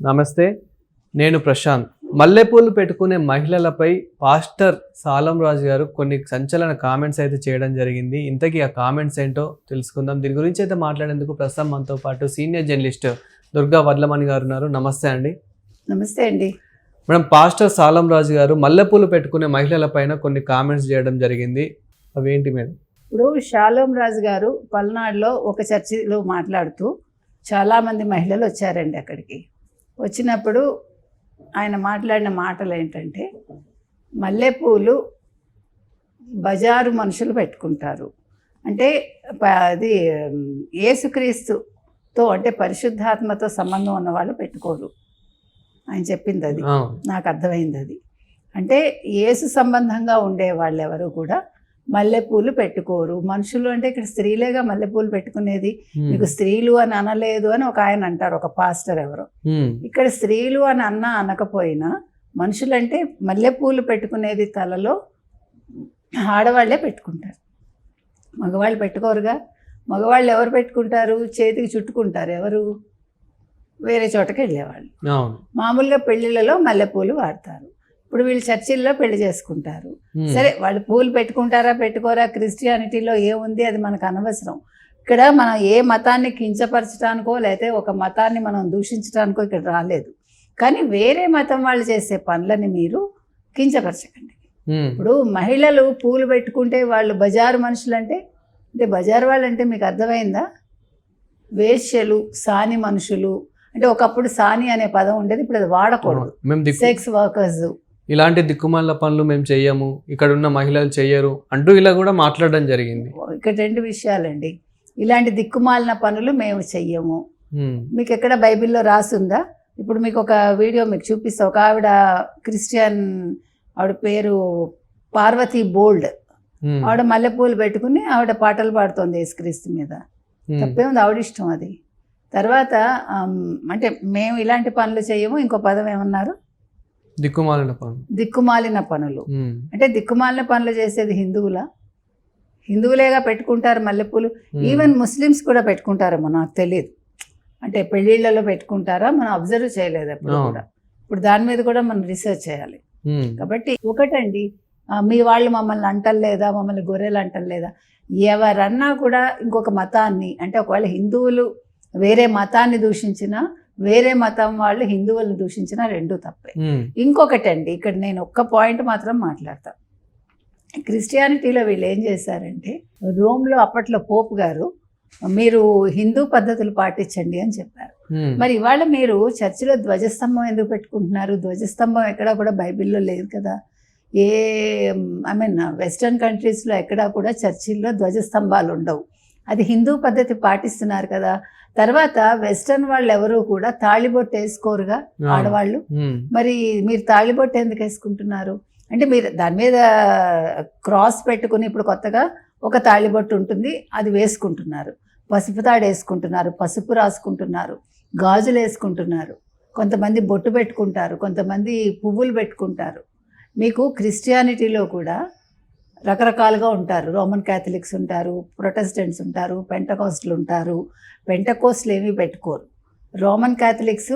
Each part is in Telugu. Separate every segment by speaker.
Speaker 1: నమస్తే నేను ప్రశాంత్. మల్లెపూలు పెట్టుకునే మహిళలపై పాస్టర్ సాలం రాజు గారు కొన్ని సంచలన కామెంట్స్ అయితే చేయడం జరిగింది. ఇంతకీ ఆ కామెంట్స్ ఏంటో తెలుసుకుందాం. దీని గురించి అయితే మాట్లాడేందుకు ప్రస్తుతం మనతో పాటు సీనియర్ జర్నలిస్ట్ దుర్గా వడ్లమణి గారు ఉన్నారు. నమస్తే అండి.
Speaker 2: నమస్తే అండి.
Speaker 1: మేడం పాస్టర్ సాలం రాజు గారు మల్లెపూలు పెట్టుకునే మహిళలపైన కొన్ని కామెంట్స్ చేయడం జరిగింది. అవి ఏంటి మేడం?
Speaker 2: ఇప్పుడు షాలోం రాజు గారు పల్నాడులో ఒక చర్చిలో మాట్లాడుతూ చాలామంది మహిళలు వచ్చారండి అక్కడికి. వచ్చినప్పుడు ఆయన మాట్లాడిన మాటలు ఏంటంటే మల్లెపూలు బజారు మనుషులు పెట్టుకుంటారు. అంటే అది ఉమ్, యేసుక్రీస్తుతో అంటే పరిశుద్ధాత్మతో సంబంధం ఉన్న వాళ్ళు పెట్టుకోరు. ఆయన చెప్పింది అది నాకు అర్థమైంది అది అంటే యేసు సంబంధంగా ఉండే వాళ్ళు ఎవరు కూడా మల్లెపూలు పెట్టుకోరు. మనుషులు అంటే ఇక్కడ స్త్రీలేగా మల్లెపూలు పెట్టుకునేది. మీకు స్త్రీలు అని అనలేదు అని ఒక ఆయన అంటారు ఒక పాస్టర్ ఎవరు. ఇక్కడ స్త్రీలు అని అన్నా అనకపోయినా మనుషులంటే మల్లెపూలు పెట్టుకునేది తలలో ఆడవాళ్ళే పెట్టుకుంటారు. మగవాళ్ళు పెట్టుకోరుగా. మగవాళ్ళు ఎవరు పెట్టుకుంటారు? చేతికి చుట్టుకుంటారు ఎవరు? వేరే చోటకి వెళ్ళేవాళ్ళు. మామూలుగా పెళ్ళిళ్ళలో మల్లెపూలు వాడతారు. ఇప్పుడు వీళ్ళు చర్చిల్లో పెళ్ళి చేసుకుంటారు. సరే వాళ్ళు పూలు పెట్టుకుంటారా పెట్టుకోరా క్రిస్టియానిటీలో ఏముంది అది మనకు అనవసరం. ఇక్కడ మనం ఏ మతాన్ని కించపరచడానికో లేకపోతే ఒక మతాన్ని మనం దూషించడానికో ఇక్కడ రాలేదు. కానీ వేరే మతం వాళ్ళు చేసే పనులని మీరు కించపరచకండి. ఇప్పుడు మహిళలు పూలు పెట్టుకుంటే వాళ్ళు బజారు మనుషులు అంటే అంటే బజారు వాళ్ళు అంటే మీకు అర్థమైందా? వేశ్యలు సాని మనుషులు అంటే ఒకప్పుడు సాని అనే పదం ఉండేది ఇప్పుడు అది వాడకూడదు. Sex workers.
Speaker 1: ఇలాంటి దిక్కుమాల పనులు మేము చెయ్యము ఇక్కడ ఉన్న మహిళలు చెయ్యరు అంటూ ఇలా కూడా మాట్లాడడం జరిగింది.
Speaker 2: ఇక్కడ రెండు విషయాలండి. ఇలాంటి దిక్కుమాలిన పనులు మేము చెయ్యము. మీకు ఎక్కడ బైబిల్లో రాసుందా? ఇప్పుడు మీకు ఒక వీడియో మీకు చూపిస్తా. ఒక ఆవిడ క్రిస్టియన్ ఆవిడ పేరు పార్వతి బోల్డ్. ఆవిడ మల్లెపూలు పెట్టుకుని ఆవిడ పాటలు పాడుతోంది యేసుక్రీస్తు మీద. తప్పే ఉంది ఆవిడ ఇష్టం అది. తర్వాత అంటే మేము ఇలాంటి పనులు చేయము ఇంకో పదం ఏమన్నారు?
Speaker 1: దిక్కుమాలిన పనులు.
Speaker 2: దిక్కుమాలిన పనులు. అంటే దిక్కుమాలిన పనులు చేసేది హిందువులా? హిందువులేగా పెట్టుకుంటారు మల్లెపూలు. ఈవెన్ ముస్లిమ్స్ కూడా పెట్టుకుంటారేమో నాకు తెలియదు అంటే పెళ్ళిళ్ళలో పెట్టుకుంటారా? మనం అబ్జర్వ్ చేయలేదు ఎప్పుడు. కూడా. ఇప్పుడు దాని మీద కూడా మనం రీసెర్చ్ చేయాలి. కాబట్టి ఒకటండి మీ వాళ్ళు మమ్మల్ని అంటలేదా? మమ్మల్ని గొర్రెలు అంటలేదా? ఎవరన్నా కూడా ఇంకొక మతాన్ని అంటే ఒకవేళ హిందువులు వేరే మతాన్ని దూషించినా వేరే మతం వాళ్ళు హిందువులను దూషించినా రెండు తప్పే. ఇంకొకటండి ఇక్కడ నేను ఒక్క పాయింట్ మాత్రం మాట్లాడతా. క్రిస్టియానిటీలో వీళ్ళు ఏం చేశారంటే రోమ్లో అప్పట్లో పోప్ గారు మీరు హిందూ పద్ధతులు పాటించండి అని చెప్పారు. మరి ఇవాళ మీరు చర్చిలో ధ్వజస్తంభం ఎందుకు పెట్టుకుంటున్నారు? ధ్వజస్తంభం ఎక్కడా కూడా బైబిల్లో లేదు కదా. ఏ ఐ మీన్ వెస్టర్న్ కంట్రీస్లో ఎక్కడా కూడా చర్చిల్లో ధ్వజస్తంభాలు ఉండవు అది హిందూ పద్ధతి పాటిస్తున్నారు కదా. తర్వాత వెస్టర్న్ వాళ్ళు ఎవరు కూడా తాళిబొట్టు వేసుకోరుగా. ఆడవాళ్ళు. మరి మీరు తాళిబొట్టు ఎందుకు వేసుకుంటున్నారు? అంటే మీరు దాని మీద క్రాస్ పెట్టుకుని ఇప్పుడు కొత్తగా ఒక తాళిబొట్టు ఉంటుంది అది వేసుకుంటున్నారు. పసుపు తాడు వేసుకుంటున్నారు పసుపు రాసుకుంటున్నారు గాజులు వేసుకుంటున్నారు. కొంతమంది బొట్టు పెట్టుకుంటారు కొంతమంది పువ్వులు పెట్టుకుంటారు. మీకు క్రిస్టియానిటీలో కూడా రకరకాలుగా ఉంటారు. రోమన్ క్యాథలిక్స్ ఉంటారు ప్రొటెస్టెంట్స్ ఉంటారు పెంటకోస్ట్లు ఉంటారు. పెంటకోస్ట్లు ఏమీ పెట్టుకోరు. Roman Catholics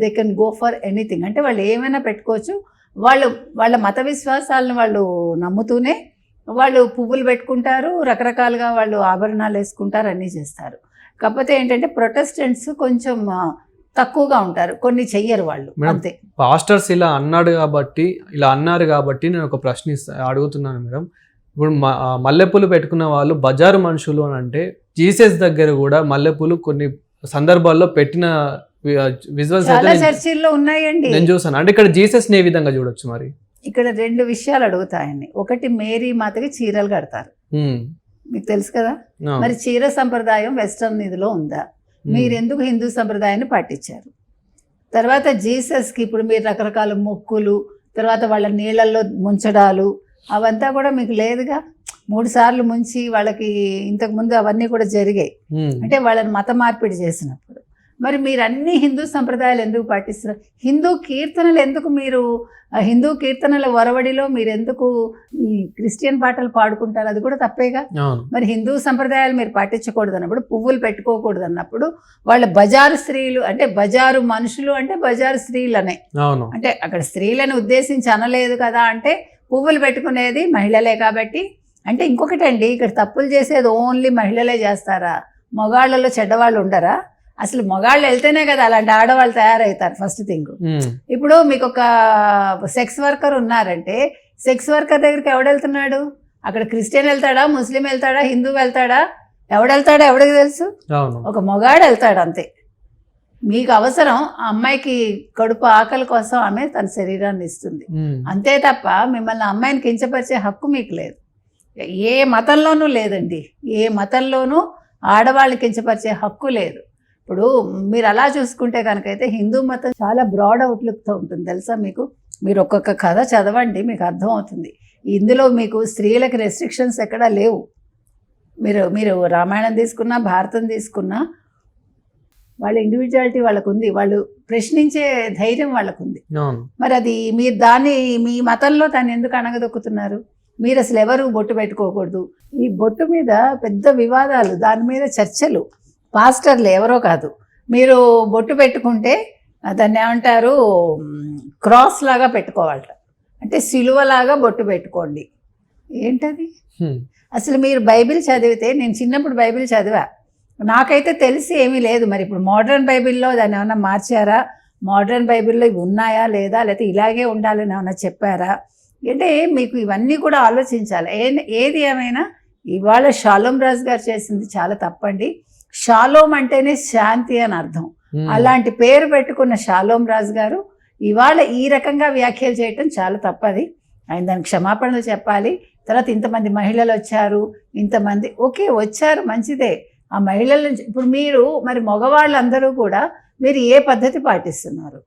Speaker 2: they can go for anything అంటే వాళ్ళు ఏమైనా పెట్టుకోవచ్చు. వాళ్ళు వాళ్ళ మత విశ్వాసాలను వాళ్ళు నమ్ముతూనే వాళ్ళు పువ్వులు పెట్టుకుంటారు. రకరకాలుగా వాళ్ళు ఆభరణాలు వేసుకుంటారు అన్నీ చేస్తారు. కాకపోతే ఏంటంటే ప్రొటెస్టెంట్స్ కొంచెం తక్కువగా ఉంటారు. కొన్ని చెయ్యరు వాళ్ళు. అంతే.
Speaker 1: పాస్టర్స్ ఇలా అన్నాడు కాబట్టి ఇలా అన్నారు కాబట్టి నేను ఒక ప్రశ్న ఇస్తా- అడుగుతున్నాను మేడం. ఇప్పుడు మల్లెపూలు పెట్టుకున్న వాళ్ళు బజారు మనుషులు అని అంటే జీసస్ దగ్గర కూడా మల్లెపూలు కొన్ని సందర్భాల్లో పెట్టిన విజువల్స్
Speaker 2: చర్చిల్లో ఉన్నాయండి.
Speaker 1: నేను చూసాను అంటే ఇక్కడ జీసస్ని ఏ విధంగా చూడొచ్చు మరి?
Speaker 2: ఇక్కడ రెండు విషయాలు అడుగుతాయండి ఒకటి మేరీ మాతకి చీరలు కడతారు. మీకు తెలుసు కదా? మరి చీర సంప్రదాయం వెస్ట్రన్ ఇదిలో ఉందా?
Speaker 1: హ్మ్,
Speaker 2: మీరు ఎందుకు హిందూ సంప్రదాయాన్ని పాటించారు? తర్వాత జీసస్కి ఇప్పుడు మీరు రకరకాల మొక్కులు తర్వాత వాళ్ళ నీళ్ళల్లో ముంచడాలు అవంతా కూడా మీకు లేదుగా? మూడు సార్లు ముంచి వాళ్ళకి ఇంతకుముందు అవన్నీ కూడా జరిగాయి. అంటే వాళ్ళని మత మార్పిడి చేసినప్పుడు. మరి మీరు అన్ని హిందూ సంప్రదాయాలు ఎందుకు పాటిస్తున్నారు? హిందూ కీర్తనలు ఎందుకు మీరు హిందూ కీర్తనల వరవడిలో మీరు ఎందుకు ఈ క్రిస్టియన్ పాటలు పాడుకుంటారు? అది కూడా తప్పేగా? మరి హిందూ సంప్రదాయాలు మీరు పాటించకూడదు అన్నప్పుడు పువ్వులు పెట్టుకోకూడదు అన్నప్పుడు వాళ్ళ బజారు స్త్రీలు అంటే బజారు మనుషులు అంటే బజారు స్త్రీలనే. అంటే అక్కడ స్త్రీలను ఉద్దేశించి అనలేదు కదా అంటే పువ్వులు పెట్టుకునేది మహిళలే కాబట్టి. అంటే ఇంకొకటి అండి ఇక్కడ తప్పులు చేసేది ఓన్లీ మహిళలే చేస్తారా? మగాళ్ళలో చెడ్డవాళ్ళు ఉండరా? అసలు మగాళ్ళు వెళ్తేనే కదా అలాంటి ఆడవాళ్ళు తయారవుతారు ఫస్ట్ థింగ్ ఇప్పుడు మీకు ఒక సెక్స్ వర్కర్ ఉన్నారంటే సెక్స్ వర్కర్ దగ్గరికి ఎవడెళ్తున్నాడు అక్కడ క్రిస్టియన్ వెళ్తాడా? ముస్లిం వెళ్తాడా? హిందూ వెళ్తాడా? ఎవడెళ్తాడా ఎవడికి తెలుసు? ఒక మొగాడు వెళ్తాడు అంతే. మీకు అవసరం ఆ అమ్మాయికి కడుపు ఆకలి కోసం ఆమె తన శరీరాన్ని ఇస్తుంది. అంతే తప్ప మిమ్మల్ని అమ్మాయిని కించపరిచే హక్కు మీకు లేదు. ఏ మతంలోనూ లేదండి. ఏ మతంలోనూ ఆడవాళ్ళని కించపరిచే హక్కు లేదు. ఇప్పుడు మీరు అలా చూసుకుంటే కనుకైతే హిందూ మతం చాలా బ్రాడ్ అవుట్లుక్తో ఉంటుంది. తెలుసా మీకు? మీరు ఒక్కొక్క కథ చదవండి మీకు అర్థమవుతుంది ఇందులో మీకు స్త్రీలకు రెస్ట్రిక్షన్స్ ఎక్కడా లేవు. మీరు మీరు రామాయణం తీసుకున్నా భారతం తీసుకున్నా వాళ్ళ ఇండివిజువాలిటీ వాళ్ళకు ఉంది వాళ్ళు ప్రశ్నించే ధైర్యం వాళ్ళకు ఉంది మరి అది మీరు దాన్ని మీ మతంలో దాన్ని ఎందుకు అణగదొక్కుతున్నారు? మీరు అసలు ఎవరు బొట్టు పెట్టుకోకూడదు? ఈ బొట్టు మీద పెద్ద వివాదాలు దాని మీద చర్చలు. పాస్టర్లు ఎవరో కాదు. మీరు బొట్టు పెట్టుకుంటే దాన్ని ఏమంటారు? క్రాస్ లాగా పెట్టుకోవాలట. అంటే సిలువలాగా బొట్టు పెట్టుకోండి. ఏంటది? అసలు మీరు బైబిల్ చదివితే నేను చిన్నప్పుడు బైబిల్ చదివా. నాకైతే తెలిసి ఏమీ లేదు. మరి ఇప్పుడు మోడర్న్ బైబిల్లో దాన్ని ఏమన్నా మార్చారా? మోడర్న్ బైబిల్లో ఇవి ఉన్నాయా లేదా? లేకపోతే ఇలాగే ఉండాలని ఏమన్నా చెప్పారా? అంటే మీకు ఇవన్నీ కూడా ఆలోచించాలి. ఏ ఏది ఏమైనా ఇవాళ షాలోం రాజు గారు చేసింది చాలా తప్పండి. షాలోం అంటేనే శాంతి అని అర్థం. అలాంటి పేరు పెట్టుకున్న షాలోం రాజు గారు ఇవాళ ఈ రకంగా వ్యాఖ్యలు చేయటం చాలా తప్పది. ఆయన దానికి క్షమాపణలు చెప్పాలి. తర్వాత ఇంతమంది మహిళలు వచ్చారు ఇంతమంది ఓకే వచ్చారు మంచిదే. ఆ మహిళల నుంచి ఇప్పుడు మీరు మరి మగవాళ్ళందరూ కూడా మీరు ఏ పద్ధతి పాటిస్తున్నారు?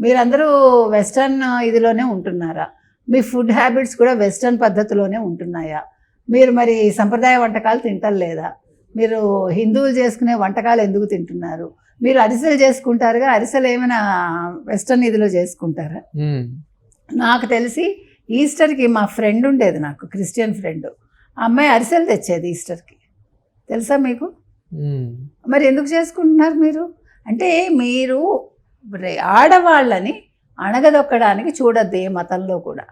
Speaker 2: మీరందరూ వెస్టర్న్ ఇదిలోనే ఉంటున్నారా? మీ ఫుడ్ హ్యాబిట్స్ కూడా వెస్టర్న్ పద్ధతిలోనే ఉంటున్నాయా? మీరు మరి సంప్రదాయ వంటకాలు తింటలేదా? మీరు హిందువులు చేసుకునే వంటకాలు ఎందుకు తింటున్నారు? మీరు అరిసెలు చేసుకుంటారుగా అరిసెలు ఏమైనా వెస్టర్న్ ఇదిలో చేసుకుంటారా? నాకు తెలిసి ఈస్టర్కి మా ఫ్రెండ్ ఉండేది నాకు క్రిస్టియన్ ఫ్రెండ్. ఆ అమ్మాయి అరిసెలు తెచ్చేది ఈస్టర్కి. తెలుసా మీకు? మరి ఎందుకు చేసుకుంటున్నారు మీరు? అంటే మీరు ఆడవాళ్ళని అణగదొక్కడానికి చూడద్దు ఏ మతంలో కూడా.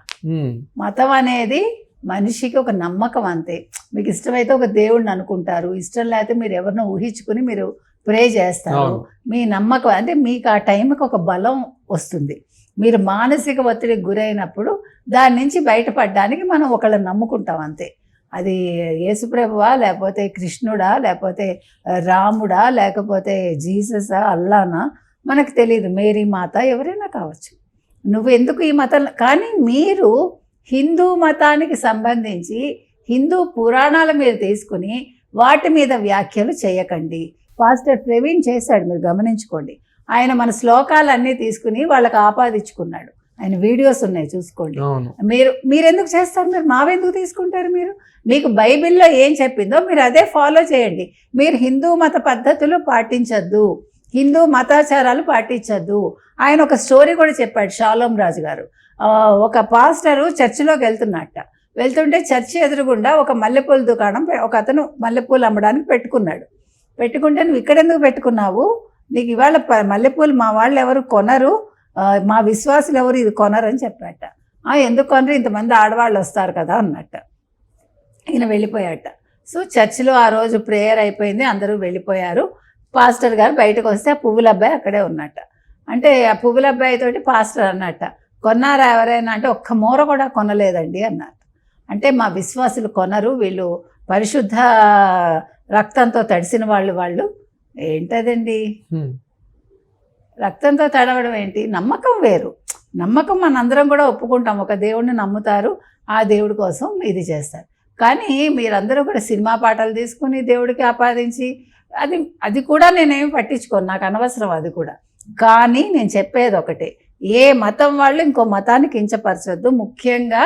Speaker 2: మతం అనేది మనిషికి ఒక నమ్మకం అంతే. మీకు ఇష్టమైతే ఒక దేవుడిని అనుకుంటారు. ఇష్టం లేకపోతే మీరు ఎవరినో ఊహించుకుని మీరు ప్రే చేస్తారు. మీ నమ్మకం అంటే మీకు ఆ టైంకి ఒక బలం వస్తుంది. మీరు మానసిక ఒత్తిడికి గురైనప్పుడు దాని నుంచి బయటపడడానికి మనం ఒకళ్ళని నమ్ముకుంటాం అంతే. అది యేసుప్రభువా లేకపోతే కృష్ణుడా లేకపోతే రాముడా లేకపోతే జీససా అల్లానా? మనకు తెలియదు మేరీ మాత ఎవరైనా కావచ్చు. నువ్వు ఎందుకు ఈ మతం కానీ మీరు హిందూ మతానికి సంబంధించి హిందూ పురాణాల మీద తీసుకుని వాటి మీద వ్యాఖ్యలు చేయకండి. పాస్టర్ ప్రవీణ్ చేశాడు మీరు గమనించుకోండి. ఆయన మన శ్లోకాలన్నీ తీసుకుని వాళ్ళకి ఆపాదించుకున్నాడు. ఆయన వీడియోస్ ఉన్నాయి చూసుకోండి. మీరు మీరు ఎందుకు చేస్తారు? మీరు మావెందుకు తీసుకుంటారు మీరు? మీకు బైబిల్లో ఏం చెప్పిందో మీరు అదే ఫాలో చేయండి. మీరు హిందూ మత పద్ధతులు పాటించద్దు. హిందూ మతాచారాలు పాటించద్దు. ఆయన ఒక స్టోరీ కూడా చెప్పాడు షాలోం రాజు గారు. ఒక పాస్టరు చర్చిలోకి వెళ్తున్నట్ట. వెళ్తుంటే చర్చి ఎదురుగుండా ఒక మల్లెపూల దుకాణం ఒక అతను మల్లెపూలు అమ్మడానికి పెట్టుకున్నాడు. పెట్టుకుంటే నువ్వు ఇక్కడ ఎందుకు పెట్టుకున్నావు? నీకు ఇవాళ ప- మల్లెపూలు మా వాళ్ళు ఎవరు కొనరు మా విశ్వాసులు ఎవరు ఇది కొనరని చెప్పాట ఎందుకు కొనరు? ఇంతమంది ఆడవాళ్ళు వస్తారు కదా అన్నట్ట. ఈయన వెళ్ళిపోయాట సో చర్చిలో ఆ రోజు ప్రేయర్ అయిపోయింది. అందరూ వెళ్ళిపోయారు. పాస్టర్ గారు బయటకు వస్తే ఆ పువ్వుల అబ్బాయి అక్కడే ఉన్నట్ట. అంటే ఆ పువ్వుల అబ్బాయి తోటి పాస్టర్ అన్నట్ట. కొన్నారా ఎవరైనా అంటే ఒక్క మూర కూడా కొనలేదండి అన్నారు. అంటే మా విశ్వాసులు కొనరు వీళ్ళు పరిశుద్ధ రక్తంతో తడిసిన వాళ్ళు వాళ్ళు. ఏంటదండి? రక్తంతో తడవడం ఏంటి? నమ్మకం వేరు. నమ్మకం మనందరం కూడా ఒప్పుకుంటాం. ఒక దేవుడిని నమ్ముతారు ఆ దేవుడి కోసం ఇది చేస్తారు. కానీ మీరందరూ కూడా సినిమా పాటలు తీసుకుని దేవుడికి ఆపాదించి అది అది కూడా నేనేమి పట్టించుకోను. నాకు అనవసరం అది కూడా. కానీ నేను చెప్పేది ఒకటే. ఏ మతం వాళ్ళు ఇంకో మతాన్ని కించపరచొద్దు. ముఖ్యంగా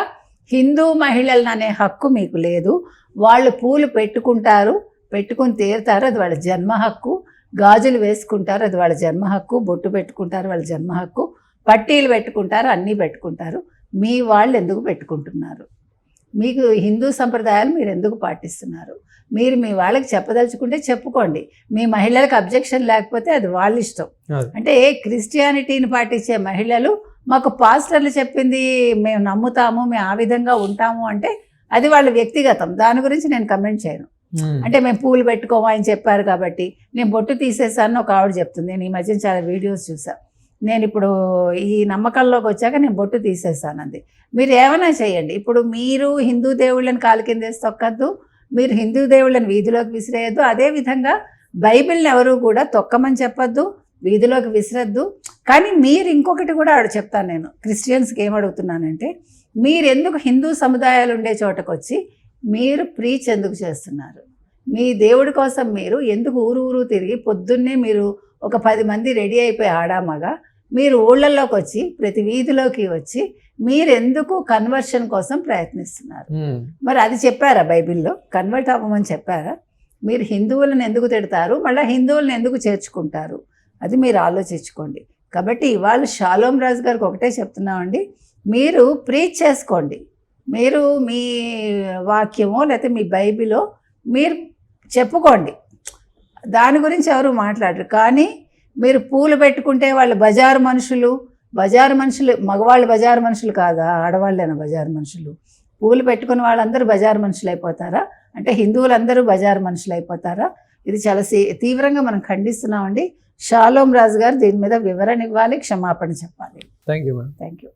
Speaker 2: హిందూ మహిళలను అనే హక్కు మీకు లేదు. వాళ్ళు పూలు పెట్టుకుంటారు పెట్టుకుని తీరుతారు అది వాళ్ళ జన్మ హక్కు. గాజులు వేసుకుంటారు అది వాళ్ళ జన్మ హక్కు. బొట్టు పెట్టుకుంటారు వాళ్ళ జన్మ హక్కు. పట్టీలు పెట్టుకుంటారు అన్నీ పెట్టుకుంటారు. మీ వాళ్ళు ఎందుకు పెట్టుకుంటున్నారు? మీకు హిందూ సంప్రదాయాలు మీరు ఎందుకు పాటిస్తున్నారు? మీరు మీ వాళ్ళకి చెప్పదలుచుకుంటే చెప్పుకోండి. మీ మహిళలకు అబ్జెక్షన్ లేకపోతే అది వాళ్ళ ఇష్టం. అంటే క్రిస్టియానిటీని పాటించే మహిళలు మాకు పాస్టర్లు చెప్పింది మేము నమ్ముతాము మేము ఆ విధంగా ఉంటాము అంటే అది వాళ్ళ వ్యక్తిగతం. దాని గురించి నేను కమెంట్ చేయను. అంటే మేము పూలు పెట్టుకోము అని చెప్పారు కాబట్టి నేను బొట్టు తీసేసాను ఒక ఆవిడ చెప్తుంది. నేను ఈ మధ్య చాలా వీడియోస్ చూసా నేను ఇప్పుడు ఈ నమ్మకంలోకి వచ్చాక నేను బొట్టు తీసేసానంది మీరు ఏమైనా చేయండి. ఇప్పుడు మీరు హిందూ దేవుళ్ళని కాలు కింద వేసి తొక్కద్దు. మీరు హిందూ దేవుళ్ళని వీధిలోకి విసిరేయద్దు. అదేవిధంగా బైబిల్ని ఎవరు కూడా తొక్కమని చెప్పొద్దు. వీధిలోకి విసిరద్దు. కానీ మీరు ఇంకొకటి కూడా ఆడ చెప్తాను నేను. క్రిస్టియన్స్కి ఏం అడుగుతున్నానంటే మీరు ఎందుకు హిందూ సముదాయాలు ఉండే చోటకు వచ్చి మీరు ప్రీచ్ ఎందుకు చేస్తున్నారు? మీ దేవుడి కోసం మీరు ఎందుకు ఊరు ఊరు తిరిగి పొద్దున్నే మీరు ఒక పది మంది రెడీ అయిపోయి ఆడామగా మీరు ఊళ్ళల్లోకి వచ్చి ప్రతి వీధిలోకి వచ్చి మీరు ఎందుకు కన్వర్షన్ కోసం ప్రయత్నిస్తున్నారు. మరి అది చెప్పారా బైబిల్లో? కన్వర్ట్ అవ్వమని చెప్పారా? మీరు హిందువులను ఎందుకు తిడతారు? మళ్ళీ హిందువులను ఎందుకు చేర్చుకుంటారు? అది మీరు ఆలోచించుకోండి. కాబట్టి ఇవాళ షాలోం రాజు గారికి ఒకటే చెప్తున్నామండి. మీరు ప్రీచ్ చేసుకోండి. మీరు మీ వాక్యమో లేకపోతే మీ బైబిలో మీరు చెప్పుకోండి. దాని గురించి ఎవరు మాట్లాడరు. కానీ మీరు పూలు పెట్టుకుంటే వాళ్ళు బజారు మనుషులు బజారు మనుషులు మగవాళ్ళు బజారు మనుషులు కాదా? ఆడవాళ్ళేనా బజారు మనుషులు? పూలు పెట్టుకున్న వాళ్ళందరూ బజారు మనుషులు అయిపోతారా? అంటే హిందువులందరూ బజారు మనుషులు అయిపోతారా? ఇది చాలా సీ- తీవ్రంగా మనం ఖండిస్తున్నామండి. షాలోం రాజు గారు దీని మీద వివరణ ఇవ్వాలి క్షమాపణ చెప్పాలి.
Speaker 1: Thank you
Speaker 2: thank you